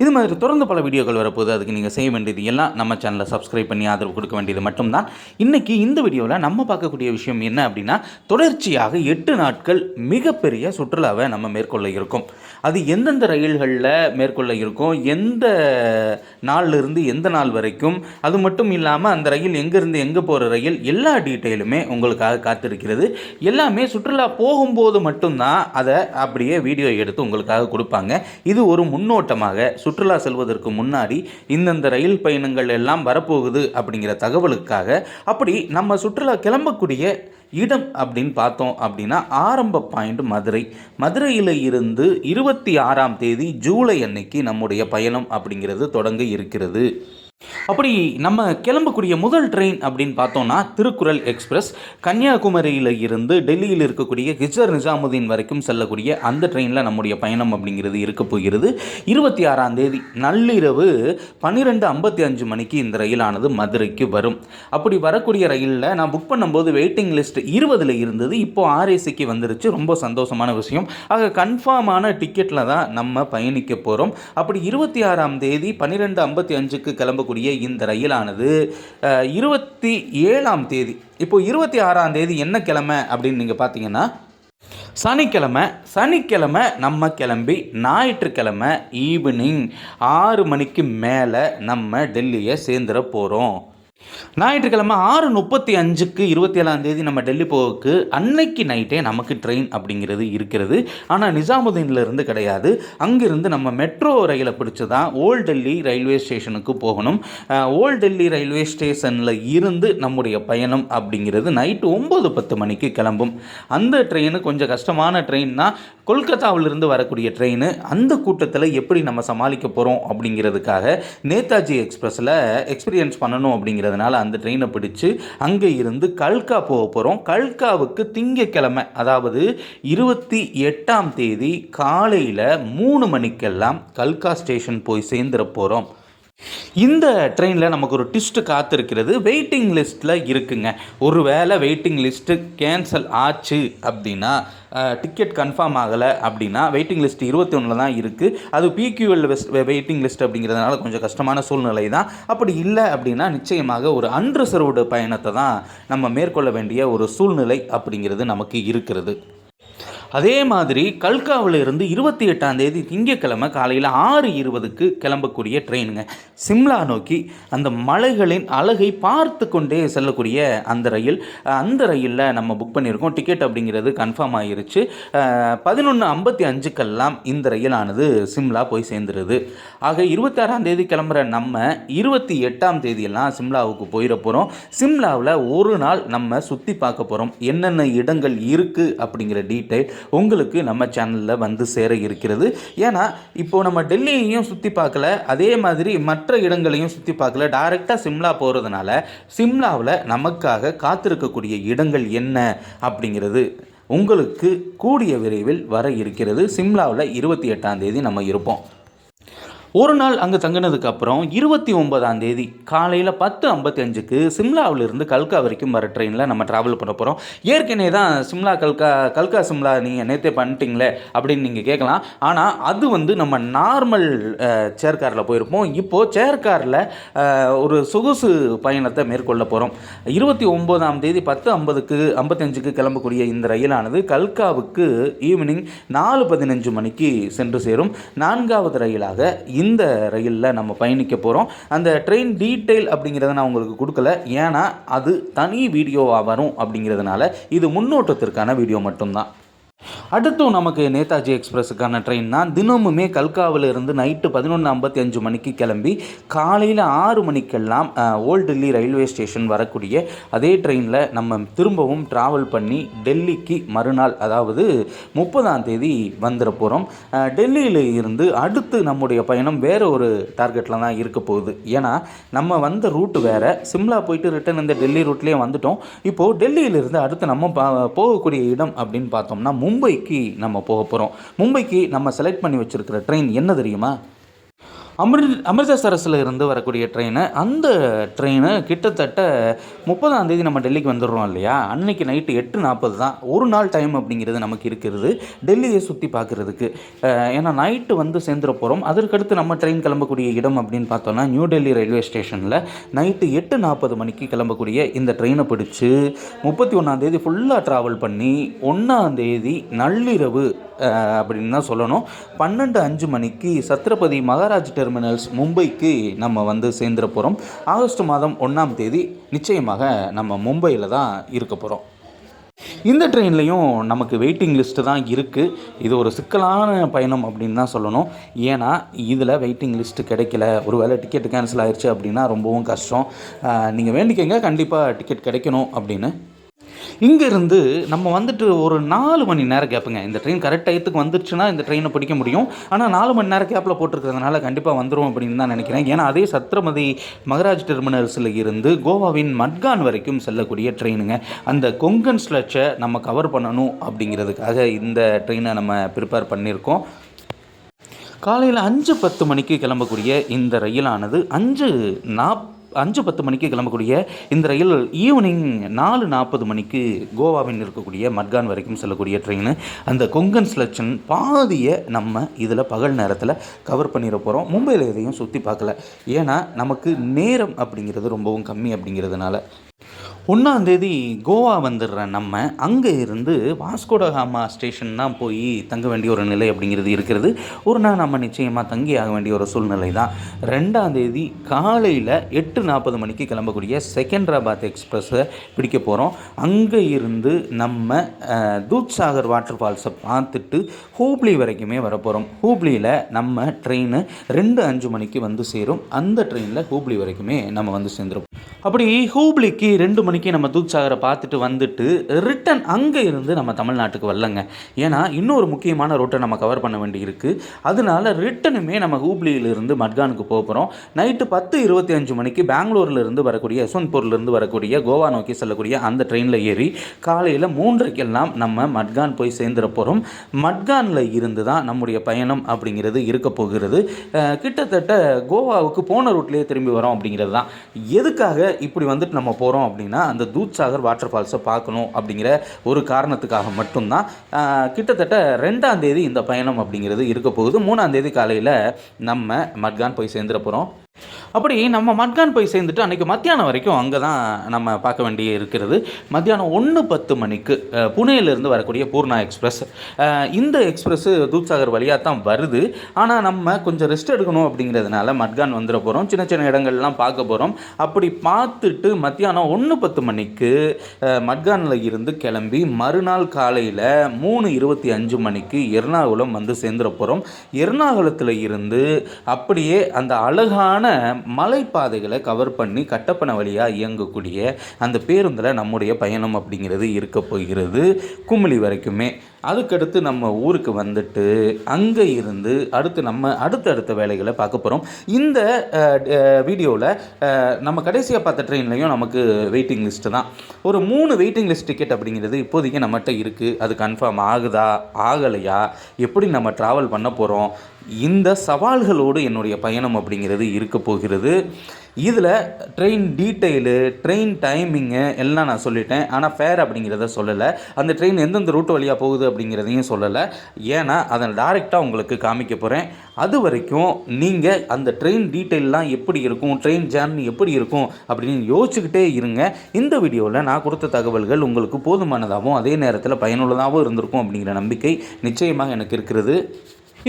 இது மாதிரி தொடர்ந்து பல வீடியோக்கள் வரப்போகுது. அதுக்கு நீங்கள் செய்ய வேண்டியது எல்லாம் நம்ம சேனலை சப்ஸ்கிரைப் பண்ணி ஆதரவு கொடுக்க வேண்டியது மட்டும்தான். இன்றைக்கி இந்த வீடியோவில் நம்ம பார்க்கக்கூடிய விஷயம் என்ன அப்படின்னா தொடர்ச்சியாக எட்டு நாட்கள் மிகப்பெரிய சுற்றுலாவை நம்ம மேற்கொள்ள இருக்கோம். அது எந்தெந்த ரயில்களில் மேற்கொள்ள இருக்கும் எந்த நாள்லிருந்து எந்த நாள் வரைக்கும் அது மட்டும் இல்லாமல் அந்த ரயில் எங்கேருந்து எங்கே போகிற ரயில் எல்லா டீட்டெயிலுமே உங்களுக்காக காத்திருக்கிறது. எல்லாமே சுற்றுலா போகும்போது மட்டும்தான் அதை அப்படியே வீடியோ எடுத்து உங்களுக்காக கொடுப்பாங்க. இது ஒரு முன்னோட்டமாக சுற்றுலா செல்வதற்கு முன்னாடி இந்தந்த ரயில் பயணங்கள் எல்லாம் வரப்போகுது அப்படிங்கிற தகவலுக்காக அப்படி நம்ம சுற்றுலா கிளம்பக்கூடிய இடம் அப்படின்னு பார்த்தோம் அப்படின்னா ஆரம்ப பாயிண்ட் மதுரை. மதுரையில் இருந்து இருபத்தி ஆறாம் தேதி ஜூலை அன்னைக்கு நம்முடைய பயணம் அப்படிங்கிறது தொடங்க இருக்கிறது. அப்படி நம்ம கிளம்பக்கூடிய முதல் ட்ரெயின் அப்படின்னு பார்த்தோம்னா திருக்குறள் எக்ஸ்பிரஸ் கன்னியாகுமரியில் இருந்து டெல்லியில் இருக்கக்கூடிய ஹிஜர் நிஜாமுதீன் வரைக்கும் செல்லக்கூடிய அந்த ட்ரெயினில் நம்முடைய பயணம் அப்படிங்கிறது இருக்க போகிறது. இருபத்தி ஆறாம் தேதி நள்ளிரவு பன்னிரெண்டு ஐம்பத்தி அஞ்சு மணிக்கு இந்த ரயிலானது மதுரைக்கு வரும். அப்படி வரக்கூடிய ரயிலில் நான் புக் பண்ணும்போது வெயிட்டிங் லிஸ்ட் இருபதில் இருந்தது. இப்போ ஆர்ஏசிக்கு வந்துருச்சு. ரொம்ப சந்தோஷமான விஷயம். ஆக கன்ஃபார்மான டிக்கெட்டில் தான் நம்ம பயணிக்க போகிறோம் அப்படி இருபத்தி ஆறாம் தேதி பன்னிரெண்டு ஐம்பத்தி அஞ்சுக்கு கிளம்பக்கூடிய இந்த ரயிலானது இருபத்தி ஏழாம் தேதி. இப்போது இருபத்தி ஆறாம் தேதி என்ன கிழமை அப்படின்னு நீங்கள் பார்த்தீங்கன்னா சனிக்கிழமை சனிக்கிழமை நம்ம கிளம்பி ஞாயிற்றுக்கிழமை ஈவினிங் ஆறு மணிக்கு மேலே நம்ம டெல்லியை சேர்ந்துட போகிறோம் ஞாயிற்றுக்கிழமை ஆறு முப்பத்தி அஞ்சுக்கு இருபத்தி ஏழாம் தேதி நம்ம டெல்லி போக்கு அன்னைக்கு நைட்டே நமக்கு ட்ரெயின் அப்படிங்கிறது இருக்கிறது. ஆனால் நிஜாமுதீன்ல இருந்து கிடையாது. அங்கிருந்து நம்ம மெட்ரோ ரயிலை பிடிச்சி தான் ஓல்ட் டெல்லி ரயில்வே ஸ்டேஷனுக்கு போகணும். ஓல்ட் டெல்லி ரயில்வே ஸ்டேஷனில் இருந்து நம்முடைய பயணம் அப்படிங்கிறது நைட்டு ஒம்பது பத்து மணிக்கு கிளம்பும். அந்த ட்ரெயின் கொஞ்சம் கஷ்டமான ட்ரெயின்னா கொல்கத்தாவிலிருந்து வரக்கூடிய ட்ரெயின் அந்த கூட்டத்தில் எப்படி நம்ம சமாளிக்க போகிறோம் அப்படிங்கிறதுக்காக நேதாஜி எக்ஸ்பிரஸில் எக்ஸ்பீரியன்ஸ் பண்ணணும் அப்படிங்கிறது அப்படிங்கிறதுனால அந்த ட்ரெயினை பிடிச்சு அங்கே இருந்து கல்கா போக போகிறோம் கல்காவுக்கு திங்கக்கிழமை அதாவது இருபத்தி எட்டாம் தேதி காலையில் மூணு மணிக்கெல்லாம் கல்கா ஸ்டேஷன் போய் சேர்ந்துட போகிறோம் இந்த ட்ரெயினில் நமக்கு ஒரு டிஸ்ட்டு காத்திருக்கிறது. வெயிட்டிங் லிஸ்ட்டில் இருக்குங்க. ஒருவேளை வெயிட்டிங் லிஸ்ட்டு கேன்சல் ஆச்சு அப்படின்னா டிக்கெட் கன்ஃபார்ம் ஆகலை அப்படின்னா வெயிட்டிங் லிஸ்ட் இருபத்தி ஒன்றில் தான் இருக்குது அது பிக்யூஎல் வெயிட்டிங் லிஸ்ட் அப்படிங்கிறதுனால கொஞ்சம் கஷ்டமான சூழ்நிலை தான். அப்படி இல்லை அப்படின்னா நிச்சயமாக ஒரு அன்ரிசர்வ்டு பயணத்தை தான் நம்ம மேற்கொள்ள வேண்டிய ஒரு சூழ்நிலை அப்படிங்கிறது நமக்கு இருக்கிறது. அதே மாதிரி கல்காவில் இருந்து இருபத்தி எட்டாம் தேதி திங்கக்கிழமை காலையில் ஆறு இருபதுக்கு கிளம்பக்கூடிய ட்ரெயினுங்க. சிம்லா நோக்கி அந்த மலைகளின் அழகை பார்த்து கொண்டே செல்லக்கூடிய அந்த ரயில் அந்த ரயிலில் நம்ம புக் பண்ணியிருக்கோம். டிக்கெட் அப்படிங்கிறது கன்ஃபார்ம் ஆயிருச்சு. பதினொன்று ஐம்பத்தி அஞ்சுக்கெல்லாம் இந்த ரயிலானது சிம்லா போய் சேர்ந்துருது. ஆக இருபத்தாறாம் தேதி கிளம்புற நம்ம இருபத்தி எட்டாம் தேதியெல்லாம் சிம்லாவுக்கு போயிட போகிறோம் சிம்லாவில் ஒரு நாள் நம்ம சுற்றி பார்க்க போகிறோம் என்னென்ன இடங்கள் இருக்குது அப்படிங்கிற டீட்டெயில் உங்களுக்கு நம்ம சேனலில் வந்து சேர இருக்கிறது. ஏன்னா இப்போது நம்ம டெல்லியையும் சுற்றி பார்க்கல அதே மாதிரி மற்ற இடங்களையும் சுற்றி பார்க்கல. டைரெக்டாக சிம்லா போகிறதுனால சிம்லாவில் நமக்காக காத்திருக்கக்கூடிய இடங்கள் என்ன அப்படிங்கிறது உங்களுக்கு கூடிய விரைவில் வர இருக்கிறது. சிம்லாவில் இருபத்தி எட்டாம் தேதி நம்ம இருப்போம். ஒரு நாள் அங்கே தங்கினதுக்கு அப்புறம் இருபத்தி ஒன்பதாம் தேதி காலையில் பத்து ஐம்பத்தி அஞ்சுக்கு சிம்லாவிலிருந்து கல்கா வரைக்கும் வர ட்ரெயினில் நம்ம ட்ராவல் பண்ண போகிறோம் ஏற்கனவே தான் சிம்லா கல்கா கல்கா சிம்லா நீங்கள் நேற்றே பண்ணிட்டீங்களே அப்படின்னு நீங்கள் கேட்கலாம். ஆனால் அது வந்து நம்ம நார்மல் சேர் காரில் போயிருப்போம். இப்போது சேர் காரில் ஒரு சொகுசு பயணத்தை மேற்கொள்ள போகிறோம் இருபத்தி ஒம்போதாம் தேதி பத்து ஐம்பதுக்கு ஐம்பத்தஞ்சுக்கு கிளம்பக்கூடிய இந்த ரயிலானது கல்காவுக்கு ஈவினிங் நாலு பதினஞ்சு மணிக்கு சென்று சேரும். நான்காவது ரயிலாக இந்த ரயிலில் நம்ம பயணிக்க போகிறோம் அந்த ட்ரெயின் டீட்டெயில் அப்படிங்கிறத நான் உங்களுக்கு கொடுக்கல. ஏன்னா அது தனி வீடியோவாக வரும் அப்படிங்கிறதுனால இது முன்னோட்டத்திற்கான வீடியோ மட்டும்தான். அடுத்தும் நமக்கு நேதாஜி எக்ஸ்பிரஸுக்கான ட்ரெயின் தான். தினமுமே கல்காவில் இருந்து நைட்டு பதினொன்று ஐம்பத்தி அஞ்சு மணிக்கு கிளம்பி காலையில் ஆறு மணிக்கெல்லாம் ஓல்ட் டெல்லி ரயில்வே ஸ்டேஷன் வரக்கூடிய அதே ட்ரெயினில் நம்ம திரும்பவும் ட்ராவல் பண்ணி டெல்லிக்கு மறுநாள் அதாவது முப்பதாம் தேதி வந்துட போகிறோம் டெல்லியில் இருந்து அடுத்து நம்முடைய பயணம் வேறு ஒரு டார்கெட்டில் தான் இருக்க போகுது. ஏன்னா நம்ம வந்த ரூட்டு வேறு. சிம்லா போயிட்டு ரிட்டன் இந்த டெல்லி ரூட்லேயே வந்துட்டோம். இப்போது டெல்லியிலிருந்து அடுத்து நம்ம பா- போகக்கூடிய இடம் அப்படின்னு பார்த்தோம்னா மும்பை மும்பைக்கு நம்ம போக போகிறோம் மும்பைக்கு நம்ம செலக்ட் பண்ணி வச்சுருக்கிற ட்ரெயின் என்ன தெரியுமா? அமிர் அமிர்தசரஸில் இருந்து வரக்கூடிய ட்ரெயினு அந்த ட்ரெயினு கிட்டத்தட்ட முப்பதாம் தேதி நம்ம டெல்லிக்கு வந்துடுறோம் இல்லையா? அன்னைக்கு நைட்டு எட்டு நாற்பது தான். ஒரு நாள் டைம் அப்படிங்கிறது நமக்கு இருக்கிறது. டெல்லியை சுற்றி பார்க்குறதுக்கு. ஏன்னா நைட்டு வந்து சேர்ந்துட போகிறோம் அதற்கடுத்து நம்ம ட்ரெயின் கிளம்பக்கூடிய இடம் அப்படின்னு பார்த்தோன்னா நியூ டெல்லி ரயில்வே ஸ்டேஷனில் நைட்டு எட்டு நாற்பது மணிக்கு கிளம்பக்கூடிய இந்த ட்ரெயினை பிடிச்சி முப்பத்தி ஒன்றாந்தேதி ஃபுல்லாக ட்ராவல் பண்ணி ஒன்றாந்தேதி நள்ளிரவு அப்படின்னு தான் சொல்லணும். பன்னெண்டு அஞ்சு மணிக்கு சத்ரபதி மகாராஜ் டெர்மினல்ஸ் மும்பைக்கு நம்ம வந்து சேர்ந்துட போகிறோம் ஆகஸ்ட் மாதம் ஒன்றாம் தேதி நிச்சயமாக நம்ம மும்பையில் தான் இருக்க போகிறோம் இந்த ட்ரெயின்லேயும் நமக்கு வெயிட்டிங் லிஸ்ட்டு தான் இருக்குது இது ஒரு சிக்கலான பயணம் அப்படின்னு தான் சொல்லணும். ஏன்னா இதில் வெயிட்டிங் லிஸ்ட்டு கிடைக்கல. ஒரு வேளை டிக்கெட் கேன்சல் ஆயிடுச்சு அப்படின்னா ரொம்பவும் கஷ்டம். நீங்கள் வேண்டிக்கங்க. கண்டிப்பாக டிக்கெட் கிடைக்கணும் அப்படின்னு. இங்கேருந்து நம்ம வந்துட்டு ஒரு நாலு மணி நேரம் கேப்புங்க. இந்த ட்ரெயின் கரெக்ட் டயத்துக்கு வந்துருச்சுன்னா இந்த ட்ரெயினை பிடிக்க முடியும். ஆனால் நாலு மணி நேரம் கேப்பில் போட்டிருக்கிறதுனால கண்டிப்பாக வந்துடும் அப்படின்னு தான் நினைக்கிறேன். ஏன்னா அதே சத்ரமதி மகராஜ் டெர்மினல்ஸில் இருந்து கோவாவின் மட்கான் வரைக்கும் செல்லக்கூடிய ட்ரெயினுங்க அந்த கொங்கன் ஸ்லட்சை நம்ம கவர் பண்ணணும் அப்படிங்கிறதுக்காக இந்த ட்ரெயினை நம்ம ப்ரிப்பேர் பண்ணியிருக்கோம். காலையில் அஞ்சு பத்து மணிக்கு கிளம்பக்கூடிய இந்த ரயிலானது அஞ்சு நாப் அஞ்சு பத்து மணிக்கு கிளம்பக்கூடிய இந்த ரயில் ஈவினிங் நாலு நாற்பது மணிக்கு கோவாவின் இருக்கக்கூடிய மட்கான் வரைக்கும் செல்லக்கூடிய ட்ரெயின் அந்த கொங்கன் செலக்ஷன் பாதியை நம்ம இதில் பகல் நேரத்தில் கவர் பண்ணிட போகிறோம் மும்பையில் எதையும் சுற்றி பார்க்கல. ஏன்னா நமக்கு நேரம் அப்படிங்கிறது ரொம்பவும் கம்மி அப்படிங்கிறதுனால. ஒன்றாந்தேதி கோவா வந்துடுற நம்ம அங்கே இருந்து வாஸ்கோடகாமா ஸ்டேஷன் தான் போய் தங்க வேண்டிய ஒரு நிலை அப்படிங்கிறது இருக்கிறது. ஒரு நாள் நம்ம நிச்சயமாக தங்கி ஆக வேண்டிய ஒரு சூழ்நிலை தான். ரெண்டாந்தேதி காலையில் எட்டு நாற்பது மணிக்கு கிளம்பக்கூடிய செகண்டராபாத் எக்ஸ்பிரஸை பிடிக்க போகிறோம் அங்கே இருந்து நம்ம அஹ், தூத் சாகர் வாட்டர் ஃபால்ஸை பார்த்துட்டு ஹூப்ளி வரைக்குமே வரப்போகிறோம் ஹூப்ளியில் நம்ம ட்ரெயின் ரெண்டு அஞ்சு மணிக்கு வந்து சேரும். அந்த ட்ரெயினில் ஹூப்ளி வரைக்குமே நம்ம வந்து சேர்ந்துருப்போம் அப்படி ஹூப்ளிக்கு ரெண்டு மணிக்கு நம்ம தூத் சாகரை பார்த்துட்டு வந்துட்டு ரிட்டன் அங்கே இருந்து நம்ம தமிழ்நாட்டுக்கு வரலங்க. ஏன்னா இன்னொரு முக்கியமான ரூட்டை நம்ம கவர் பண்ண வேண்டி இருக்குது அதனால ரிட்டனுமே நம்ம ஹூப்ளியிலிருந்து மட்கானுக்கு போக போகிறோம் நைட்டு பத்து இருபத்தி அஞ்சு மணிக்கு பெங்களூர்லேருந்து வரக்கூடிய யஸ்வந்த்பூர்லேருந்து வரக்கூடிய கோவா நோக்கி செல்லக்கூடிய அந்த ட்ரெயினில் ஏறி காலையில் மூன்றைக்கெல்லாம் நம்ம மட்கான் போய் சேர்ந்துட போகிறோம் மட்கானில் இருந்து தான் நம்முடைய பயணம் அப்படிங்கிறது இருக்க போகிறது. கிட்டத்தட்ட கோவாவுக்கு போன ரூட்லேயே திரும்பி வரோம் அப்படிங்கிறது தான். எதுக்காக இப்படி வந்துட்டு நம்ம போகிறோம் அப்படின்னா அந்த தூத் சாகர் வாட்டர் ஃபால்ஸை பார்க்கணும் அப்படிங்கிற ஒரு காரணத்துக்காக மட்டும்தான் கிட்டத்தட்ட ரெண்டாம் தேதி இந்த பயணம் அப்படிங்கிறது இருக்க போகுது. மூணாம் தேதி காலையில் நம்ம மட்கான் போய் சேர்ந்துட போகிறோம் அப்படி நம்ம மட்கான் போய் சேர்ந்துட்டு அன்றைக்கி மத்தியானம் வரைக்கும் அங்கே தான் நம்ம பார்க்க வேண்டிய இருக்கிறது. மத்தியானம் ஒன்று பத்து மணிக்கு புனேலேருந்து வரக்கூடிய பூர்ணா எக்ஸ்பிரஸ். இந்த எக்ஸ்பிரஸ்ஸு தூத்சாகர் வழியாக தான் வருது. ஆனால் நம்ம கொஞ்சம் ரெஸ்ட் எடுக்கணும் அப்படிங்கிறதுனால மட்கான் வந்துட போகிறோம் சின்ன சின்ன இடங்கள்லாம் பார்க்க போகிறோம் அப்படி பார்த்துட்டு மத்தியானம் ஒன்று பத்து மணிக்கு மட்கானில் இருந்து கிளம்பி மறுநாள் காலையில் மூணு இருபத்தி அஞ்சு மணிக்கு எர்ணாகுளம் வந்து சேர்ந்துட போகிறோம் எர்ணாகுளத்தில் இருந்து அப்படியே அந்த அழகான மலைப்பாதைகளை கவர் பண்ணி கட்டப்பன வழியாக இயங்கக்கூடிய அந்த பேருந்தில் நம்முடைய பயணம் அப்படிங்கிறது இருக்க போகிறது. குமிழி வரைக்குமே அதுக்கடுத்து நம்ம ஊருக்கு வந்துட்டு அங்கே இருந்து அடுத்து நம்ம அடுத்தடுத்த வேலைகளை பார்க்க போகிறோம் இந்த வீடியோவில் நம்ம கடைசியாக பார்த்த ட்ரெயின்லையும் நமக்கு வெயிட்டிங் லிஸ்ட்டு தான். ஒரு மூணு வெயிட்டிங் லிஸ்ட் டிக்கெட் அப்படிங்கிறது இப்போதைக்கு நம்மகிட்ட இருக்குது அது கன்ஃபார்ம் ஆகுதா ஆகலையா எப்படி நம்ம ட்ராவல் பண்ண போகிறோம் இந்த சவால்களோடு என்னுடைய பயணம் அப்படிங்கிறது இருக்க போகிறது. இதில் ட்ரெயின் டீட்டெயிலு ட்ரெயின் டைமிங்கு எல்லாம் நான் சொல்லிட்டேன். ஆனால் ஃபேர் அப்படிங்கிறத சொல்லலை. அந்த ட்ரெயின் எந்தெந்த ரூட் வழியாக போகுது அப்படிங்கிறதையும் சொல்லலை. ஏன்னா அதை டைரெக்டாக உங்களுக்கு காமிக்க போகிறேன் அது வரைக்கும் நீங்கள் அந்த ட்ரெயின் டீட்டெயிலெலாம் எப்படி இருக்கும் ட்ரெயின் ஜேர்னி எப்படி இருக்கும் அப்படின்னு யோசிச்சுக்கிட்டே இருங்க. இந்த வீடியோவில் நான் கொடுத்த தகவல்கள் உங்களுக்கு போதுமானதாகவும் அதே நேரத்தில் பயனுள்ளதாகவும் இருந்திருக்கும் அப்படிங்கிற நம்பிக்கை நிச்சயமாக எனக்கு இருக்கிறது.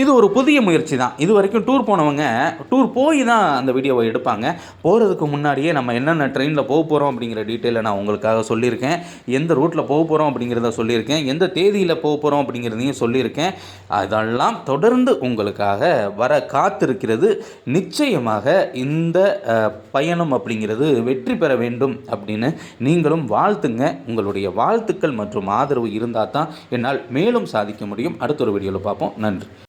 இது ஒரு புதிய முயற்சி தான். இது வரைக்கும் டூர் போனவங்க டூர் போய் தான் அந்த வீடியோவை எடுப்பாங்க. போகிறதுக்கு முன்னாடியே நம்ம என்னென்ன ட்ரெயினில் போக போகிறோம் அப்படிங்கிற டீட்டெயிலை நான் உங்களுக்காக சொல்லியிருக்கேன். எந்த ரூட்டில் போக போகிறோம் அப்படிங்கிறத சொல்லியிருக்கேன். எந்த தேதியில் போக போகிறோம் அப்படிங்கிறதையும் சொல்லியிருக்கேன். அதெல்லாம் தொடர்ந்து உங்களுக்காக வர காத்திருக்கிறது. நிச்சயமாக இந்த பயணம் அப்படிங்கிறது வெற்றி பெற வேண்டும் அப்படின்னு நீங்களும் வாழ்த்துங்க. உங்களுடைய வாழ்த்துக்கள் மற்றும் ஆதரவு இருந்தால் தான் என்னால் மேலும் சாதிக்க முடியும். அடுத்த ஒரு வீடியோவில் பார்ப்போம். நன்றி.